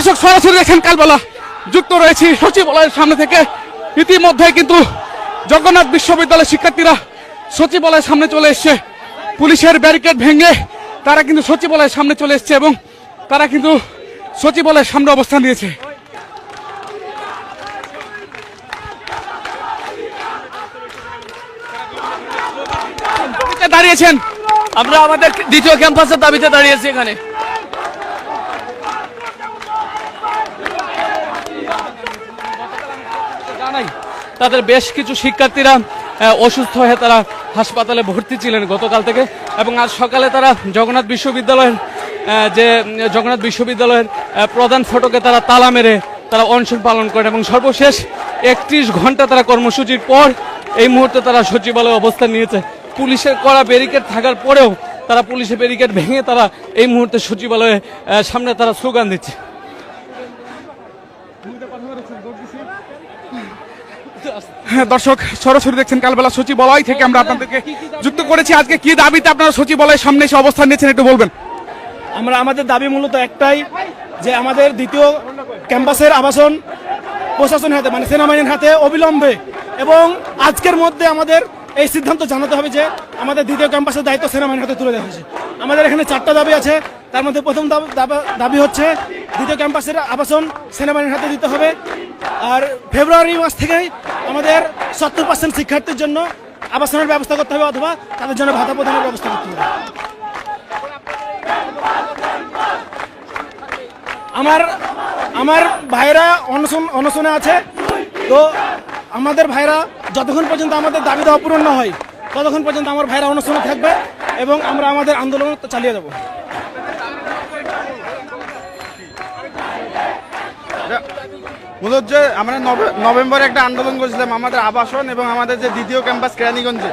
দর্শক সরাসরি দেখেন কালবেলা। যুক্ত রয়েছি সচিবালয়ের সামনে থেকে। ইতিমধ্যে কিন্তু জগন্নাথ বিশ্ববিদ্যালয়ের শিক্ষার্থীরা সচিবালয়ের সামনে চলে এসছে। পুলিশের ব্যারিকেড ভেঙে তারা কিন্তু সচিবালয়ের সামনে চলে এসছে এবং তারা কিন্তু সচিবালয়ের সামনে অবস্থান নিয়েছে। দাঁড়িয়েছেন। আমরা আমাদের দ্বিতীয় ক্যাম্পাসের দাবিতে দাঁড়িয়েছি এখানে। জানাই, তাদের বেশ কিছু শিক্ষার্থীরা অসুস্থ হয়ে তারা হাসপাতালে ভর্তি ছিলেন গতকাল থেকে। এবং আজ সকালে তারা জগন্নাথ বিশ্ববিদ্যালয়ের যে, জগন্নাথ বিশ্ববিদ্যালয়ের প্রধান ফটকে তারা তালা মেরে তারা অনশন পালন করেন এবং সর্বশেষ একত্রিশ ঘণ্টা তারা কর্মসূচির পর এই মুহূর্তে তারা সচিবালয়ে অবস্থান নিয়েছে। পুলিশের করা ব্যারিকেড থাকার পরেও তারা পুলিশের ব্যারিকেড ভেঙে তারা এই মুহূর্তে সচিবালয়ে সামনে তারা স্লোগান দিচ্ছে হ্যাঁ দর্শক, সরাসরি দেখছেন কালবেলা সচিবালয় থেকে আমরা আপনাদেরকে যুক্ত করেছি। আজকে কি দাবিতে আপনারা সচিবালয়ের সামনে এসে অবস্থান নিয়েছেন একটু বলবেন? আমরা, আমাদের দাবি মূলত একটাই যে আমাদের দ্বিতীয় ক্যাম্পাসের আবাসন প্রশাসনের হাতে মানে সেনাবাহিনীর হাতে অবিলম্বে এবং আজকের মধ্যে আমাদের এই সিদ্ধান্ত জানাতে হবে যে আমাদের দ্বিতীয় ক্যাম্পাসের দায়িত্ব সেনাবাহিনীর হাতে তুলে দেওয়া হয়েছে। আমাদের এখানে চারটা দাবি আছে। তার মধ্যে প্রথম দাবি হচ্ছে দ্বিতীয় ক্যাম্পাসের আবাসন সেনাবাহিনীর হাতে দিতে হবে। আর ফেব্রুয়ারি মাস থেকেই আমাদের সত্তর পার্সেন্ট শিক্ষার্থীর জন্য আবাসনের ব্যবস্থা করতে হবে অথবা তাদের জন্য ভাতা প্রদানের ব্যবস্থা করতে হবে। আমার আমার ভাইরা অনশন, অনশনে আছে। তো আমাদের ভাইরা যতক্ষণ পর্যন্ত আমাদের দাবি দেওয়া পূরণ না হয়, ততক্ষণ পর্যন্ত আমার ভাইরা অনশনে থাকবে এবং আমরা আমাদের আন্দোলন চালিয়ে যাব। মূলত যে আমরা নভে- নভেম্বরে একটা আন্দোলন করেছিলাম, আমাদের আবাসন এবং আমাদের যে দ্বিতীয় ক্যাম্পাস কেরানীগঞ্জে।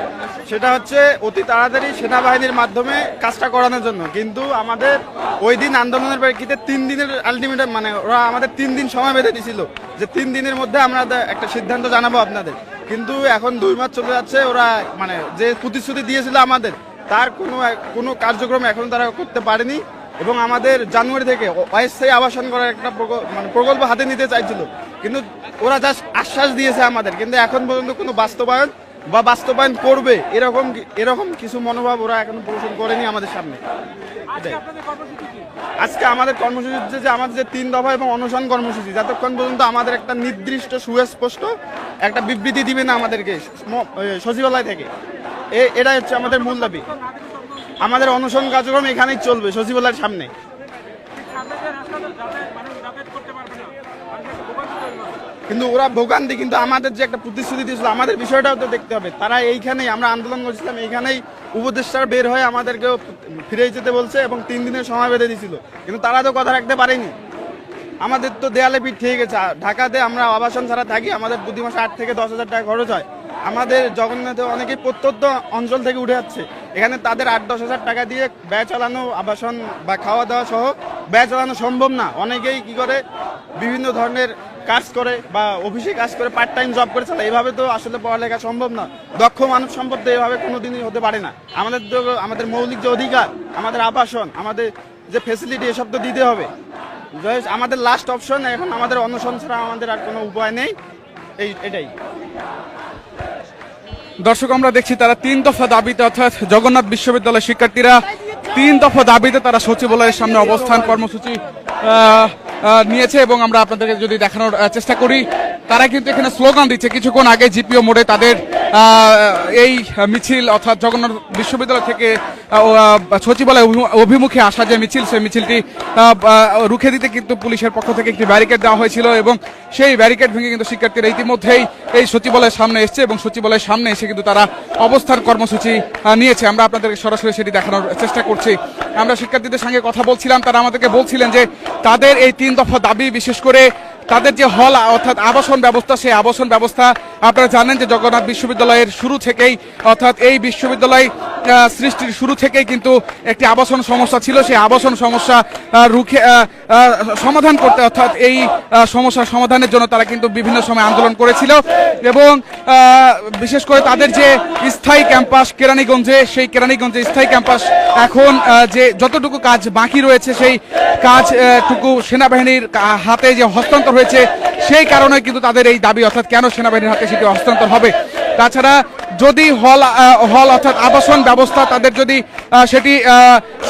সেটা হচ্ছে অতি তাড়াতাড়ি সেনাবাহিনীর মাধ্যমে কাজটা করানোর জন্য। কিন্তু আমাদের ওই দিন আন্দোলনের প্রেক্ষিতে তিন দিনের আলটিমেটাম মানে ওরা আমাদের তিন দিন সময় বেঁধে দিছিল যে তিন দিনের মধ্যে আমরা একটা সিদ্ধান্ত জানাব আপনাদের। কিন্তু এখন দুই মাস চলে যাচ্ছে, ওরা মানে যে প্রতিশ্রুতি দিয়েছিল আমাদের, তার কোনো কোনো কার্যক্রম এখন তারা করতে পারেনি। এবং আমাদের জানুয়ারি থেকে অস্থায়ী আবাসন করার একটা মানে প্রকল্প হাতে নিতে চাইছিল। কিন্তু ওরা জাস্ট আশ্বাস দিয়েছে আমাদের। কিন্তু এখন পর্যন্ত কোনো বাস্তবায়ন বা বাস্তবায়ন করবে এরকম এরকম কিছু মনোভাব ওরা এখন পোষণ করেনি আমাদের সামনে। আজকে আমাদের কর্মসূচি হচ্ছে যে আমাদের যে তিন দফা এবং অনশন কর্মসূচি যতক্ষণ পর্যন্ত আমাদের একটা নির্দিষ্ট সুস্পষ্ট একটা বিবৃতি দিবে না আমাদেরকে সচিবালয় থেকে। এ- এটাই হচ্ছে আমাদের মূল দাবি। আমাদের অনশন কার্যক্রম এখানেই চলবে, সচিবালয়ের সামনে। কিন্তু ওরা ভোগান্তি, কিন্তু আমাদের যে একটা প্রতিশ্রুতি দিয়েছিল, আমাদের বিষয়টাও তো দেখতে হবে। তারা এইখানেই, আমরা আন্দোলন করছিলাম, এইখানেই উপদেষ্টার বের হয়ে আমাদেরকেও ফিরে যেতে বলছে এবং তিন দিনের সময় বেঁধে দিয়েছিল। কিন্তু তারা তো কথা রাখতে পারেনি। আমাদের তো দেয়ালে পিঠ ঠিক গেছে। ঢাকাতে আমরা আবাসন ছাড়া থাকি, আমাদের প্রতি মাসে আট থেকে দশ হাজার টাকা খরচ হয়। আমাদের জগন্নাথে অনেকেই প্রত্যন্ত অঞ্চল থেকে উঠে যাচ্ছে এখানে তাদের আট, দশ হাজার টাকা দিয়ে ব্যয় চালানো, আবাসন বা খাওয়া দাওয়া সহ ব্যয় চালানো সম্ভব না। অনেকেই কি করে? বিভিন্ন ধরনের কাজ করে বা অফিসে কাজ করে পার্ট টাইম জব করে চালায়। এভাবে তো আসলে পড়ালেখা সম্ভব না। দক্ষ মানব সম্পদ তো এভাবে কোনোদিনই হতে পারে না। আমাদের তো, আমাদের মৌলিক যে অধিকার, আমাদের আবাসন, আমাদের যে ফেসিলিটি এসব তো দিতে হবে। আমাদের লাস্ট অপশন এখন আমাদের অনশন ছাড়া আমাদের আর কোনো উপায় নেই। এই, এটাই। দর্শক, আমরা দেখছি তারা তিন দফা দাবিতে, অর্থাৎ জগন্নাথ বিশ্ববিদ্যালয়ের শিক্ষার্থীরা তিন দফা দাবিতে তারা সচিবালয়ের সামনে অবস্থান কর্মসূচি নিয়েছে এবং আমরা আপনাদেরকে যদি দেখানোর চেষ্টা করি, তারা কিন্তু এখানে স্লোগান দিচ্ছে। কিছুক্ষণ আগে জিপিও মোড়ে তাদের এই মিছিল অর্থাৎ জগন্নাথ বিশ্ববিদ্যালয় থেকে সচিবালয় অভিমুখে আসা যে মিছিল, সেই মিছিলটি রুখে দিতে কিন্তু পুলিশের পক্ষ থেকে একটি ব্যারিকেড দেওয়া হয়েছিল এবং সেই ব্যারিকেড ভেঙে কিন্তু শিক্ষার্থীরা ইতিমধ্যেই এই সচিবালয়ের সামনে এসছে এবং সচিবালয়ের সামনে এসে কিন্তু তারা অবস্থান কর্মসূচি নিয়েছে। আমরা আপনাদেরকে সরাসরি সেটি দেখানোর চেষ্টা করছি। আমরা শিক্ষার্থীদের সঙ্গে কথা বলছিলাম, তারা আমাদেরকে বলছিলেন যে তাদের এই তিন দফা দাবি, বিশেষ করে তাদের যে হল, অর্থাৎ আবাসন ব্যবস্থা, সেই আবাসন ব্যবস্থা আপনারা জানেন যে জগন্নাথ বিশ্ববিদ্যালয়ের শুরু থেকেই, অর্থাৎ এই বিশ্ববিদ্যালয় সৃষ্টির শুরু থেকেই কিন্তু একটি আবাসন সমস্যা ছিল। সেই আবাসন সমস্যা রুখে সমাধান করতে অর্থাৎ এই সমস্যার সমাধানের জন্য তারা কিন্তু বিভিন্ন সময় আন্দোলন করেছিল। এবং বিশেষ করে তাদের যে স্থায়ী ক্যাম্পাস কেরানীগঞ্জে সেই কেরানীগঞ্জে স্থায়ী ক্যাম্পাস এখন যে যতটুকু কাজ বাকি রয়েছে সেই কাজ আহ, টুকু সেনাবাহিনীর হাতে যে হস্তান্তর হয়েছে সেই কারণে কিন্তু তাদের এই দাবি অর্থাৎ কেন সেনাবাহিনীর হাতে সেটি হস্তান্তর হবে। তাছাড়া যদি হল হল অর্থাৎ আবাসন ব্যবস্থা তাদের যদি সেটি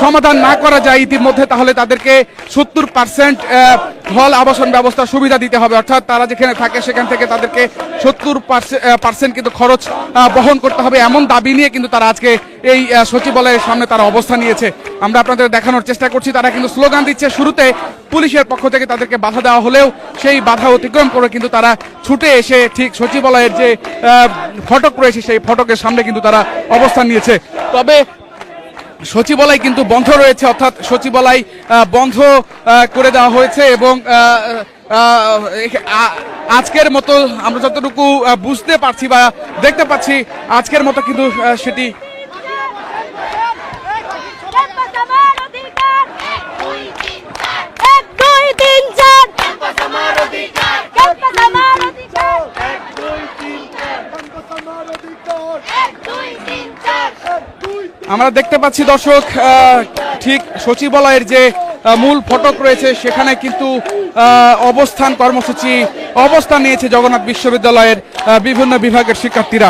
সমাধান না করা যায় ইতিমধ্যে, তাহলে তাদেরকে সত্তর পার্সেন্ট হল আবাসন ব্যবস্থা সুবিধা দিতে হবে। অর্থাৎ তারা যেখানে থাকে সেখান থেকে তাদেরকে সত্তর পার্সেন্ট কিন্তু খরচ বহন করতে হবে এমন দাবি নিয়ে কিন্তু তারা আজকে এই সচিবালয়ের সামনে তারা অবস্থান নিয়েছে। আমরা আপনাদের দেখানোর চেষ্টা করছি, তারা কিন্তু স্লোগান দিচ্ছে শুরুতে পুলিশের পক্ষ থেকে তাদেরকে বাধা দেওয়া হলেও সেই বাধা অতিক্রম করে কিন্তু তারা ছুটে এসে ঠিক সচিবালয়ের যে ফটক রয়েছে সেই ফটকের সামনে কিন্তু তারা অবস্থান নিয়েছে। তবে সচিবালয় কিন্তু বন্ধ রয়েছে, অর্থাৎ সচিবালয় বন্ধ করে দেওয়া হয়েছে এবং আজকের মতো আমরা যতটুকু বুঝতে পারছি বা দেখতে পাচ্ছি, আজকের মতো কিন্তু সেটি ক্যাম্পাস আমার অধিকার এক দুই তিন চার এক দুই তিন চার ক্যাম্পাস আমার অধিকার ক্যাম্পাস আমার অধিকার এক দুই তিন চার ক্যাম্পাস আমার অধিকার এক দুই তিন চার আমরা দেখতে পাচ্ছি দর্শক ঠিক সচিবালয়ের যে মূল ফটক রয়েছে, সেখানে কিন্তু অবস্থান কর্মসূচি অবস্থান নিয়েছে জগন্নাথ বিশ্ববিদ্যালয়ের বিভিন্ন বিভাগের শিক্ষার্থীরা।